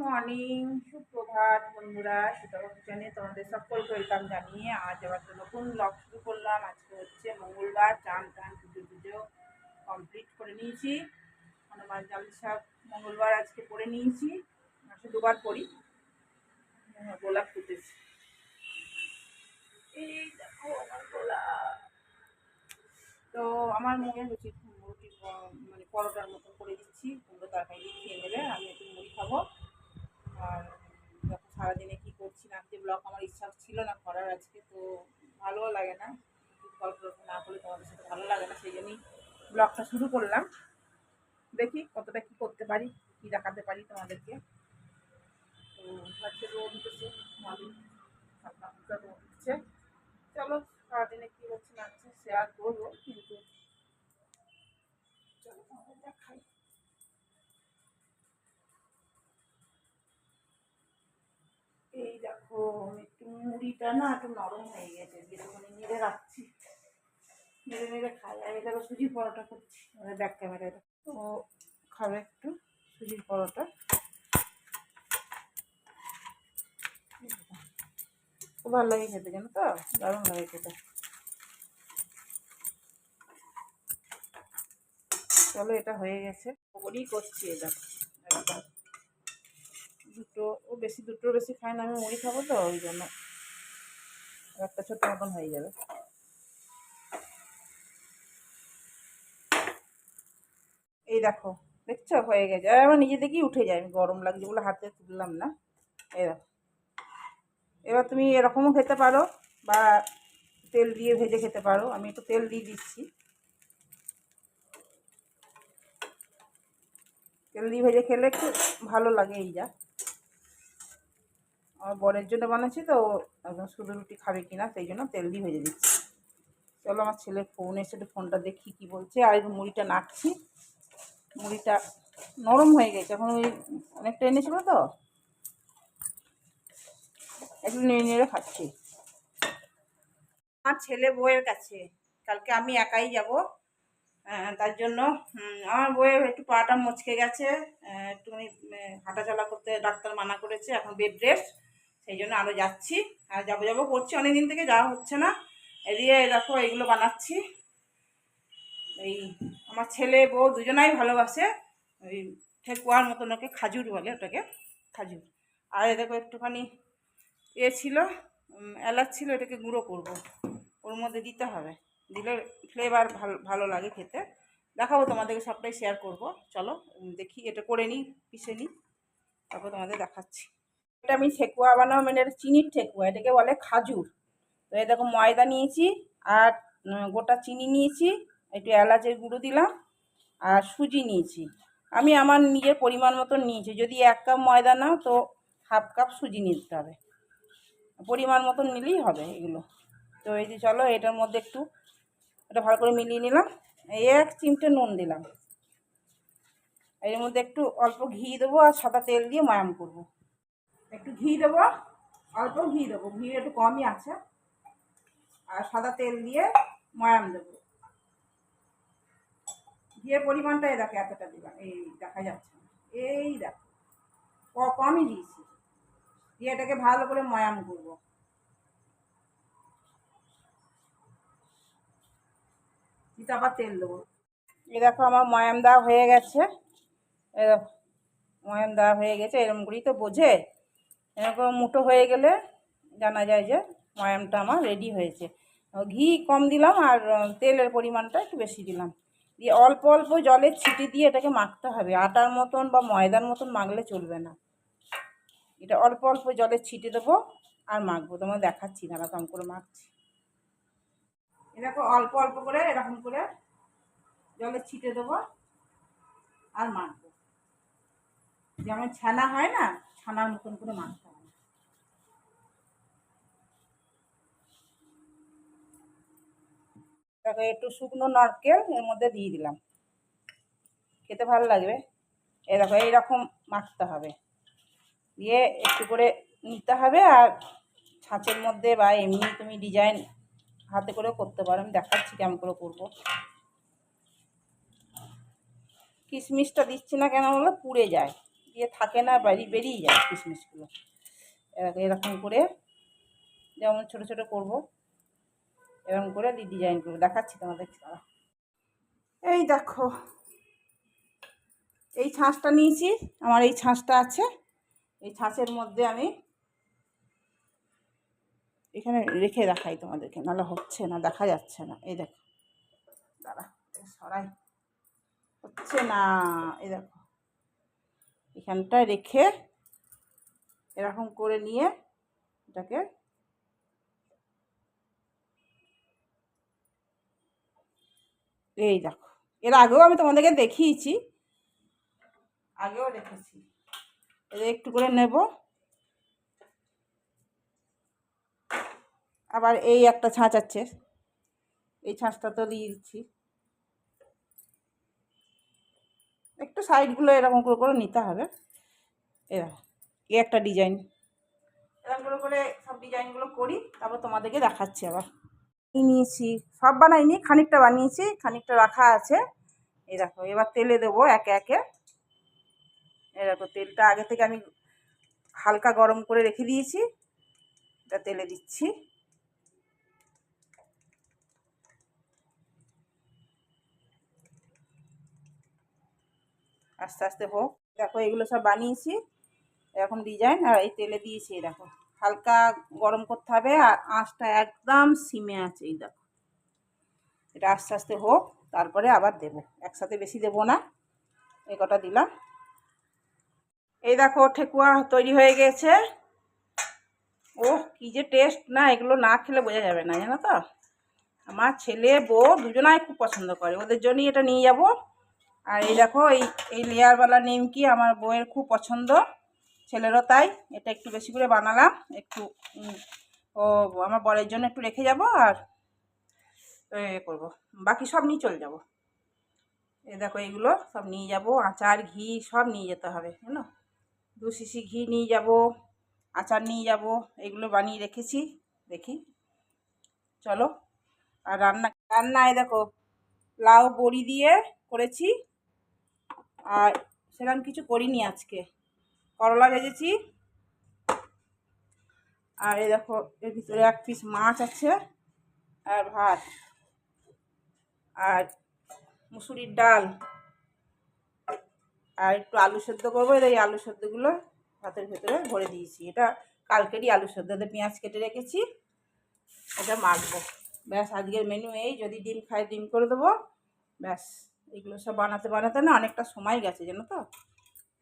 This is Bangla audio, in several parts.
মর্নিং সুপ্রভাত বন্ধুরা সুতরাং কিচেনে তোমাদের সকলকে ওয়েলকাম জানিয়ে আজ আবার তো নতুন ব্লগ শুরু করলাম। আজকে হচ্ছে মঙ্গলবার চান টান পুজো পুজো কমপ্লিট করে নিয়েছি। হনুমান চালিশা মঙ্গলবার আজকে পড়ে নিয়েছি। মাসে দুবার পড়ি হ্যাঁ, গোলাপ ফুটেছি। এই দেখো আমার গোলাপ। তো আমার মনে হচ্ছে রুটি মানে পরোটার মতন করে দিচ্ছি। কুমড়ো তরকারি খেয়ে নেবে আমি একটু মুড়ি খাব। সারাদিনে কী করছি না আজকে ব্লগ আমার ইচ্ছা ছিল না করার আজকে, তো ভালোও লাগে না। গল্প না করলে তোমাদের সাথে ভালো লাগে না, সেই জন্যই ব্লগটা শুরু করলাম। দেখি কতটা কী করতে পারি, কী দেখাতে পারি তোমাদেরকে। তো আজকে রোদ উঠেছে হালকা হালকা রোদ চলো, সারাদিনে কী হচ্ছে না হচ্ছে শেয়ার করব, কিন্তু চলো তোমাদের দেখাই। দেখো একটু মুড়িটা না একটু নরম হয়ে গেছে, যেটুকুনি নেড়ে রাখছি। নেড়ে নেড়ে খাই আর এটা সুজির পরোটা করছি ব্যাক ক্যামেরায় তো খাবে একটু সুজির পরোটা। ভালো লাগে খেতে, জানো তো? দারুণ লাগে খেতে। চলো, এটা হয়ে গেছে। ওরই করছি এটা একদম দুটো, ও বেশি, দুটোর বেশি খায় না, আমি মুড়ি খাব তো, ওই জন্য। একটা ছোট মতন হয়ে যাবে। এই দেখো, দেখছ? হয়ে গেছে। আর আমার নিজে থেকেই উঠে যায়, আমি গরম লাগছে বলে হাতে তুললাম না। এই দেখো। এবার তুমি এরকমও খেতে পারো, বা তেল দিয়ে ভেজে খেতে পারো। আমি একটু তেল দিয়ে দিচ্ছি। তেল দিয়ে ভেজে খেলে একটু ভালো লাগে এই যা। আমার বরের জন্য বানাচ্ছি তো একদম শুধু রুটি খাবে কিনা, সেই জন্য তেল দিয়ে ভেজে দিচ্ছি। চলো আমার ছেলের ফোন এসে ফোনটা দেখি কি বলছে। আর মুড়িটা নাড়ছি। মুড়িটা নরম হয়ে গেছে, এখন ওই অনেকটা এনেছিল তো। একটু নেড়ে নেড়ে খাচ্ছি। আমার ছেলে বউয়ের কাছে, কালকে আমি একাই যাব। তার জন্য আমার বউয়ের একটু পাটা মচকে গেছে। একটুখানি হাঁটাচলা করতে ডাক্তার মানা করেছে, এখন বেড রেস্ট। সেই জন্য আরও যাচ্ছি। আর যাব যাব করছি অনেক দিন থেকে যাওয়া হচ্ছে না। এদিকে দেখো এইগুলো বানাচ্ছি। এই আমার ছেলে, বউ দুজনাই ভালোবাসে। ওই ঠেকুয়ার মতন ওকে খাজুর বলে ওটাকে, খাজুর। আর দেখো একটুখানি এ ছিল এলাচ ছিল, এটাকে গুঁড়ো করব। ওর মধ্যে দিতে হবে। দিলে ফ্লেভার ভালো ভালো লাগে খেতে। দেখাবো তোমাদেরকে, সবটাই শেয়ার করব। চলো দেখি, এটা করে নিই, পিষে নিই। তারপর তোমাদের দেখাচ্ছি। এটা আমি ঠেকুয়া বানাবো মানে এটা চিনির ঠেকুয়া, এটাকে বলে খাজুর। তো এই দেখো ময়দা নিয়েছি আর গোটা চিনি নিয়েছি, একটু এলাচের গুঁড়ো দিলাম আর সুজি নিয়েছি। আমি আমার নিজের পরিমাণ মতন নিয়েছি, যদি এক কাপ ময়দা নাও তো হাফ কাপ সুজি নিতে হবে। পরিমাণ মতন নিলেই হবে এগুলো। তো এই যে চলো, এটার মধ্যে একটু, এটা ভালো করে মিলিয়ে নিলাম। এই এক চিমটে নুন দিলাম। এর মধ্যে একটু অল্প ঘি দেবো আর সাদা তেল দিয়ে মায়াম করব। একটু ঘি দেবো, অল্প ঘি দেবো। ঘি একটু কমই আছে। আর সাদা তেল দিয়ে ময়াম দেবো। ঘিয়ের পরিমাণটা এই দেখো, এতটা দিলাম এই দেখা যাচ্ছে। এই দেখো কমই দিয়েছি। দিয়ে এটাকে ভালো করে ময়াম করব। আবার তেল দেবো। এই দেখো, আমার ময়াম দেওয়া হয়ে গেছে। দেখো, ময়াম দেওয়া হয়ে গেছে। এরকম করেই তো বোঝে। এরকম মুঠো হয়ে গেলে জানা যায় যে ময়ামটা আমার রেডি হয়েছে। ঘি কম দিলাম আর তেলের পরিমাণটা একটু বেশি দিলাম। দিয়ে অল্প অল্প জলের ছিটি দিয়ে এটাকে মাখতে হবে। আটার মতন বা ময়দার মতন মাখলে চলবে না। এটা অল্প অল্প জলের ছিটে দেবো আর মাখবো। তোমার দেখাচ্ছি দাঁড়া কম করে মাখছি। এরকম অল্প অল্প করে এরকম করে জলে ছিটে দেবো আর মাখবো। যেমন ছানা হয় না ছানার মতন করে মাখতে হবে দেখো, একটু শুকনো নারকেল এর মধ্যে দিয়ে দিলাম। খেতে ভালো লাগবে। এরকম এইরকম মাখতে হবে। দিয়ে একটু করে নিতে হবে আর ছাঁচের মধ্যে বা এমনি তুমি ডিজাইন হাতে করেও করতে পারো। আমি দেখাচ্ছি কেমন করে করব। কিশমিশটা দিচ্ছি না কেন বলে? পুড়ে যায়। গিয়ে থাকে না বেরিয়ে বেরিয়ে যায় কিশমিশগুলো এরকম করে যেমন ছোট ছোট করব, এরকম করে ডিজাইন করব দেখাচ্ছি তোমাদের দাঁড়া। এই দেখো, এই ছাঁচটা নিয়েছি, আমার এই ছাঁচটা আছে। এই ছাঁচের মধ্যে আমি এখানে রেখে দেখাই তোমাদেরকে, নাহলে হচ্ছে না, দেখা যাচ্ছে না। এই দেখো, দাঁড়া, সরাই। হচ্ছে না, এই দেখো। এখানটায় রেখে এরকম করে নিয়ে এটাকে এই দেখো। এর আগেও আমি তোমাদেরকে দেখিয়েছি। আগেও রেখেছি এদের একটু করে নেব। আবার এই একটা ছাঁচ আছে। এই ছাঁচটা তো দিয়ে দিচ্ছি। একটু সাইডগুলো এরকম করে করে নিতে হবে। এরকম এই একটা ডিজাইন এরকম করে করে সব ডিজাইনগুলো করি, তারপর তোমাদেরকে দেখাচ্ছি আবার। নিয়েছি, সব বানাইনি, খানিকটা বানিয়েছি, খানিকটা রাখা আছে। এই দেখো, এবার তেলে দেবো একে একে। এই দেখো, তেলটা আগে থেকে আমি হালকা গরম করে রেখে দিয়েছি। এটা তেলে দিচ্ছি। আস্তে আস্তে হোক। দেখো, এগুলো সব বানিয়েছি। এরকম ডিজাইন আর এই তেলে দিয়েছি দেখো। হালকা গরম করতে হবে, আর আঁচটা একদম সিমে আছে, এই দেখো। এটা আস্তে আস্তে হোক, তারপরে আবার দেবো। একসাথে বেশি দেবো না। এই কটা দিলাম। এই দেখো, ঠেকুয়া তৈরি হয়ে গেছে। ও কী যে টেস্ট না, এগুলো না খেলে বোঝা যাবে না, জানো তো? আমার ছেলে, বউ দুজনাই খুব পছন্দ করে। ওদের জন্যই এটা নিয়ে যাব। আর এই দেখো, এই এই লেয়ারওয়ালা নিমকি আমার বউয়ের খুব পছন্দ, ছেলেরও তাই। এটা একটু বেশি করে বানালাম, একটু ও, আমার বরের জন্য একটু রেখে যাব আর, এ, করব। বাকি সব নিয়ে চলে যাব। এ দেখো, এইগুলো সব নিয়ে যাব, আচার, ঘি সব নিয়ে যেতে হবে জানো দু শিশি ঘি নিয়ে যাব, আচার নিয়ে যাব, এগুলো বানিয়ে রেখেছি, দেখি। চলো, আর রান্না, রান্নায় দেখো, লাউ বড়ি দিয়ে করেছি আর সেরকম কিছু করিনি আজকে। করলা ভেজেছি। আর এই দেখো, এর ভিতরে এক পিস মাছ আছে আর ভাত। আর মুসুরির ডাল। আর একটু আলু সেদ্ধ করব, এই আলু সেদ্ধগুলো ভাতের ভেতরে ভরে দিয়েছি। এটা কালকেরই আলু সেদ্ধ। পেঁয়াজ কেটে রেখেছি। এটা মাখবো। ব্যাস, আজকের মেনু এই। যদি ডিম খাই ডিম করে দেবো। ব্যাস। এগুলো সব বানাতে বানাতে না অনেকটা সময় গেছে, জানো তো?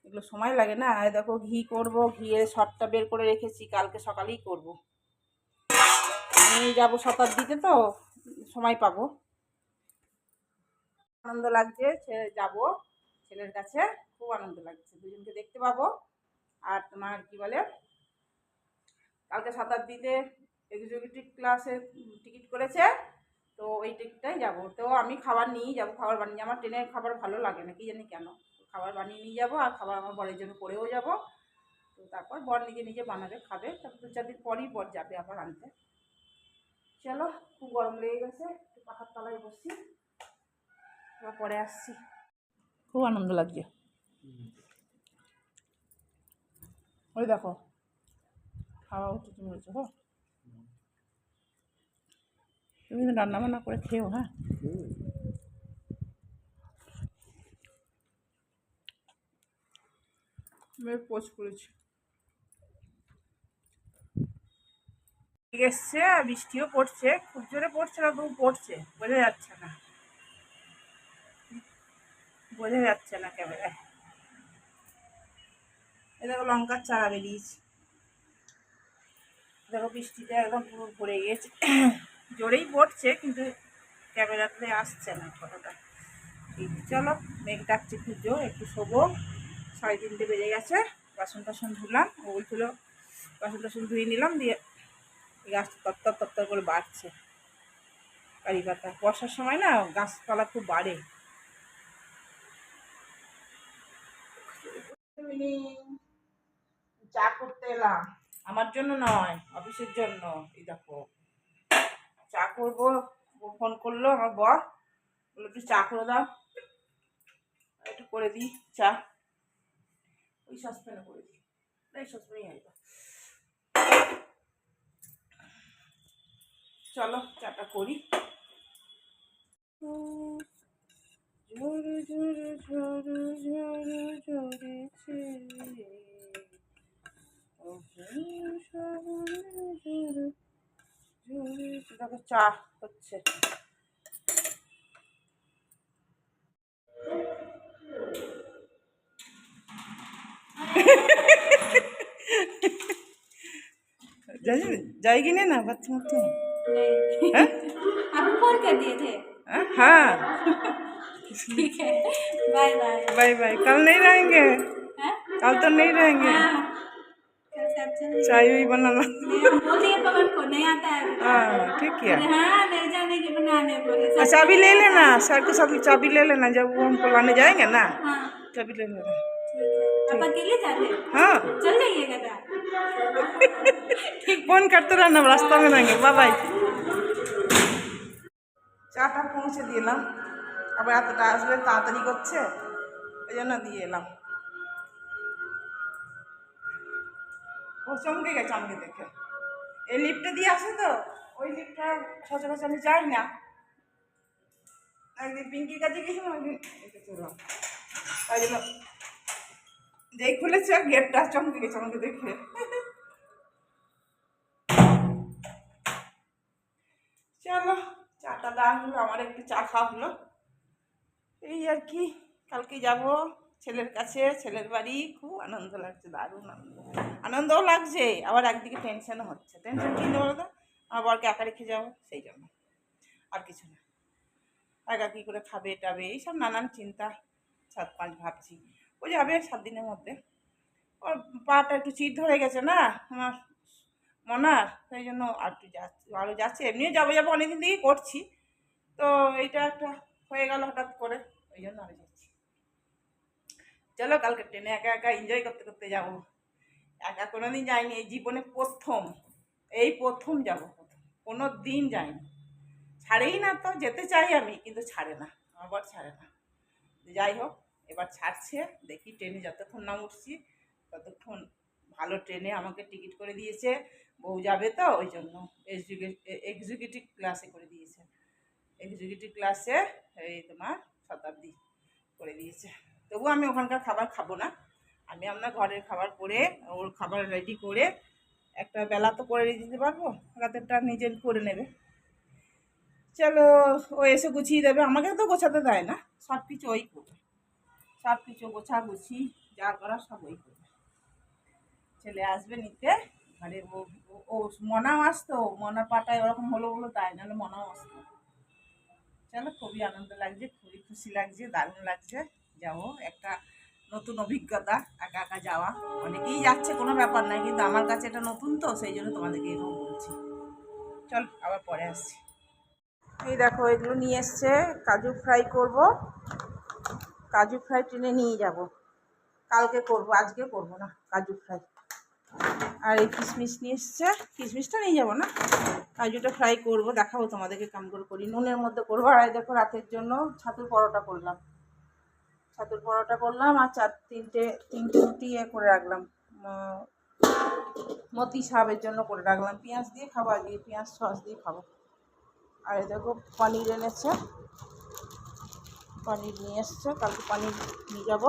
এগুলো সময় লাগে না। দেখো, ঘি করব ঘিয়ে শটটা বের করে রেখেছি, কালকে সকালেই করব। নিয়ে যাব শতাব্দীতে তো, সময় পাবো। আনন্দ লাগছে ছেলে যাব ছেলের কাছে, খুব আনন্দ লাগছে। দুজনকে দেখতে পাবো। আর তোমার কি বলে, কালকে শতাব্দীতে এক্সিকিউটিভ ক্লাসে টিকিট করেছে। তো ওই টিকিটটাই যাব। তো আমি খাবার নিয়েই যাব, খাবার বানিয়ে। আমার ট্রেনের খাবার ভালো লাগে না, কি জানি কেন? খাবার বানিয়ে নিয়ে যাব আর খাবার আমার বরের জন্য করেও যাব। তো তারপর বর নিজে নিজে বানাবে, খাবে। তারপর দু চার দিন পরই বর যাবে আবার আনতে। চলো, খুব গরম লেগে গেছে, একটু পাখার তলায় এবার পরে আসছি। খুব আনন্দ লাগছে। ওই দেখো, খাওয়া উচিত বলছো হো তুমি তো রান্না বান্না করে খেও হ্যাঁ? পোস্ট করেছি। এসছে আর বৃষ্টিও পড়ছে খুব জোরে পড়ছে না তবু পড়ছে বোঝা যাচ্ছে না। বোঝা যাচ্ছে না ক্যামেরায়। এ দেখো লঙ্কার চারা বেরিয়েছে। দেখো বৃষ্টিতে একদম পুরো ভরে গিয়েছে। জোরেই পড়ছে, কিন্তু ক্যামেরাতে আসছে না ফটোটা। চলো, মেঘ ডাকছে জোর একটু শোবো। সাড়ে তিনটে বেজে গেছে, বাসন টাসন ধুলাম ওইগুলো বাসন টাসন ধুয়ে নিলাম, দিয়ে গাছ তত্তর তত্তর করে বাড়ছে। কারি পাতা, বর্ষার সময় না গাছপালা খুব বাড়ে। চা করতে এলাম। আমার জন্য নয়, অফিসের জন্য, এই দেখো। চা করব। ফোন করল আমার বর। বলল, একটু চা করে দাও। একটু করে দিই চা। এই সসপ্যানে করে দিই। এই সসপ্যানেই আসবে চলো, চাটা করি। ঝরে ঝরে ঝরে ঝরে ঝরেছে দেখো চা হচ্ছে जाइए जाएगी नहीं ना बच्चे मुझे नहीं हैं? आप फोन कर दिए थे हाँ? हाँ ठीक है बाय बाय बाय बाय कल नहीं रहेंगे हैं? कल तो नहीं रहेंगे हाँ कल से आप चले चाय भी बनाना नहीं, हम बोल दिए पवन को नहीं आता है अभी। हाँ ठीक किया बोले, हाँ नहीं जाने के बनाने बोले अच्छा, चाबी ले लेना सर के साथ चाबी ले लेना जब वो हमको लाने जाएंगे ना हाँ चाबी ले लेना ठीक है आप अकेले जाते हैं? हाँ चल जाइएगा ना फोन करते रहना रास्ता में रहेंगे बाय बाय চাটা পৌঁছে দিলাম আবার এতটা আসবে তাড়াতাড়ি করছে ওই জন্য দিয়ে এলাম ও চমকে গেছে, আমাকে দেখে। এই লিফটে দিয়ে আসে তো, ওই লিফটটা সচরাচর আমি যাই না। একদিন পিঙ্কির কাছে গেছিলাম এতে তাই খুলেছে গেটটা চমকে গেছে, আমাকে দেখে। চলো, চাটা দেওয়া হলো, আমার একটু চা খাওয়া হলো। এই আর কি, কালকে যাব ছেলের কাছে, ছেলের বাড়ি, খুব আনন্দ লাগছে, দারুণ আনন্দ। আনন্দও লাগছে, আবার একদিকে টেনশনও হচ্ছে। টেনশন কী বলো তো আমার বরকে একা রেখে যাব, সেই জন্য। আর কিছু না। একা কী করে খাবে টাবে? এইসব নানান চিন্তা, সাত পাঁচ ভাবছি। ও যাবে সাত দিনের মধ্যে। ওর পাটা একটু চিট ধরে গেছে না, আমার মনার, সেই জন্য আর একটু যাচ্ছে আরও যাচ্ছে। এমনিও যাব যাব অনেকদিন থেকেই করছি। তো এইটা একটা হয়ে গেল হঠাৎ করে, ওই জন্য আরও যাচ্ছি। চলো কালকে ট্রেনে একা একা এনজয় করতে করতে যাব। একা কোনো দিন যাইনি, এই জীবনে প্রথম, এই প্রথম যাব কোনো দিন যাইনি। ছাড়েই না তো, যেতে চাই আমি, কিন্তু ছাড়ে না, আবার ছাড়ে না। যাই হোক, এবার ছাড়ছে, দেখি ট্রেনে যতক্ষণ না উঠছি, ততক্ষণ ভালো ট্রেনে আমাকে টিকিট করে দিয়েছে, বউ যাবে তো, ওই জন্য এক্সিকিউটিভ ক্লাসে করে দিয়েছে। এক্সিকিউটিভ ক্লাসে এই তোমার শতাব্দী করে দিয়েছে। তবু আমি ওখানকার খাবার খাব না। আমি আপনার ঘরের খাবার করে, ওর খাবার রেডি করে, একটা বেলা তো করে দিতে পারব? রাতেরটা নিজের করে নেবে। চলো, ও এসে গুছিয়ে দেবে। আমাকে তো গোছাতে দেয় না। সব কিছু ওই করবে। সব কিছু গোছা গুছি, যা করা সব ওই করবে। ছেলে আসবে নিতে মানে ও ও- মনাও আসতো, মনা পাটায় ওরকম হলো বলো তাই, নাহলে মনাও আসতো। চলো, খুবই আনন্দ লাগছে, খুবই খুশি লাগছে, দারুণ লাগছে। যাব একটা নতুন অভিজ্ঞতা একা একা যাওয়া। অনেকেই যাচ্ছে, কোনো ব্যাপার নাই, কিন্তু আমার কাছে এটা নতুন তো, সেই জন্য তোমাদেরকে এরকম বলছি। চল, আবার পরে আসছি। এই দেখো, এগুলো নিয়ে এসছে, কাজু ফ্রাই করব। কাজু ফ্রাই ট্রেনে নিয়ে যাব। কালকে করব, আজকে করব না, কাজু ফ্রাই। আর এই কিশমিশ নিয়ে এসছে। কিশমিশটা নিয়ে যাব না? কাজুটা ফ্রাই করব, দেখাবো তোমাদেরকে কাম করে করি। নুনের মধ্যে করব, আর দেখো রাতের জন্য ছাতুর পরোটা করলাম। ছাতুর পরোটা করলাম আর চার তিনটে তিনটে রুটি এ করে রাখলাম। মতি সাহেবের জন্য করে রাখলাম। পেঁয়াজ দিয়ে খাব আজকে পেঁয়াজ, সস দিয়ে খাব। আর দেখো পনির এনেছে। পনির নিয়ে এসছে। কালকে পনির নিয়ে যাব।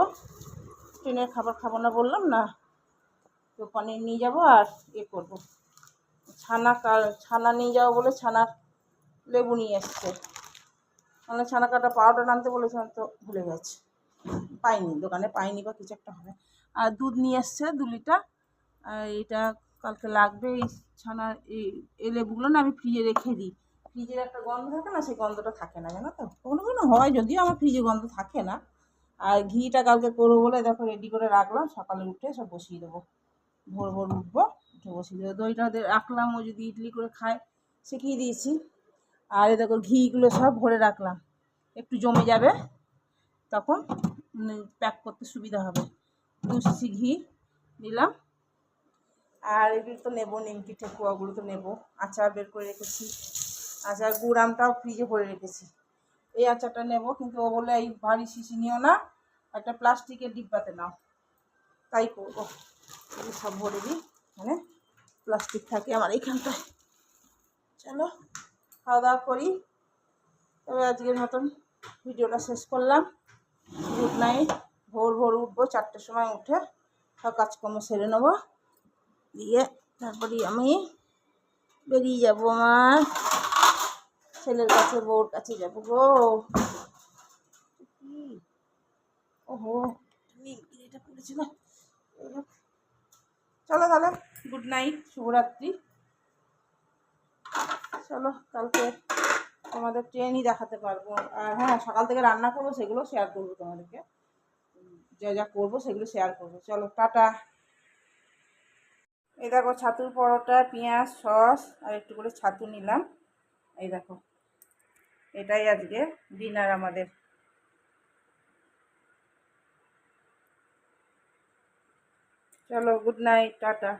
ট্রেনের খাবার খাব না বললাম না। তো পনির নিয়ে যাব আর এ করব। ছানা কাল, ছানা নিয়ে যাব বলে ছানার লেবু নিয়ে এসছে। মানে ছানা কাটা পাউডার আনতে বলেছিলাম তো ভুলে গেছে। পাইনি, দোকানে পাইনি বা কিছু একটা হবে। আর দুধ নিয়ে এসছে দু লিটার। এটা কালকে লাগবে এই ছানার এই লেবুগুলো না আমি ফ্রিজে রেখে দিই। ফ্রিজের একটা গন্ধ থাকে না, সেই গন্ধটা থাকে না, জানো তো? কোনো কোনো হয়, যদিও আমার ফ্রিজে গন্ধ থাকে না। আর ঘিটা কালকে করব বলে দেখো রেডি করে রাখলাম, সকালে উঠে সব বসিয়ে দেবো। ভোর ভোর উঠবো, উঠে বসিয়ে দেবো। দইটা রাখলাম, ও যদি ইডলি করে খায় শিখিয়ে দিয়েছি? আর এ দেখো ঘিগুলো সব ভরে রাখলাম। একটু জমে যাবে, তখন প্যাক করতে সুবিধা হবে। দু সিসি ঘি নিলাম। আর এগুলো তো নেব নিমকি ঠেকুয়াগুলো তো নেব। আচার বের করে রেখেছি। আচার গুড় আমটাও ফ্রিজে ভরে রেখেছি। এই আচারটা নেব, কিন্তু ও বলে এই ভারী শিশি নিও না, একটা প্লাস্টিকের ডিব্বাতে নাও। তাই করব। সব ভরে দিই মানে প্লাস্টিক থাকে আমার এইখানটায় চলো, খাওয়া দাওয়া করি। তবে আজকের মতন ভিডিওটা শেষ করলাম। গুড নাইট ভোর ভোর উঠবো চারটের সময় উঠে সব কাজকর্ম সেরে নেব। দিয়ে তারপরে আমি বেরিয়ে যাব আমার ছেলের কাছে বউর কাছে যাব গো? ওহো এই হোক। চলো তাহলে। গুড নাইট শুভরাত্রি। চলো কালকে। তোমাদের ট্রেনই দেখাতে পারব। আর হ্যাঁ সকাল থেকে রান্না করব, সেগুলো শেয়ার করব তোমাদেরকে। যা যা করব, সেগুলো শেয়ার করব। চলো, টাটা। এই দেখো, ছাতুর পরোটা, পেঁয়াজ, সস, আর একটু করে ছাতু নিলাম। এই দেখো, এটাই আজকে ডিনার আমাদের। চলো গুড নাইট টাটা।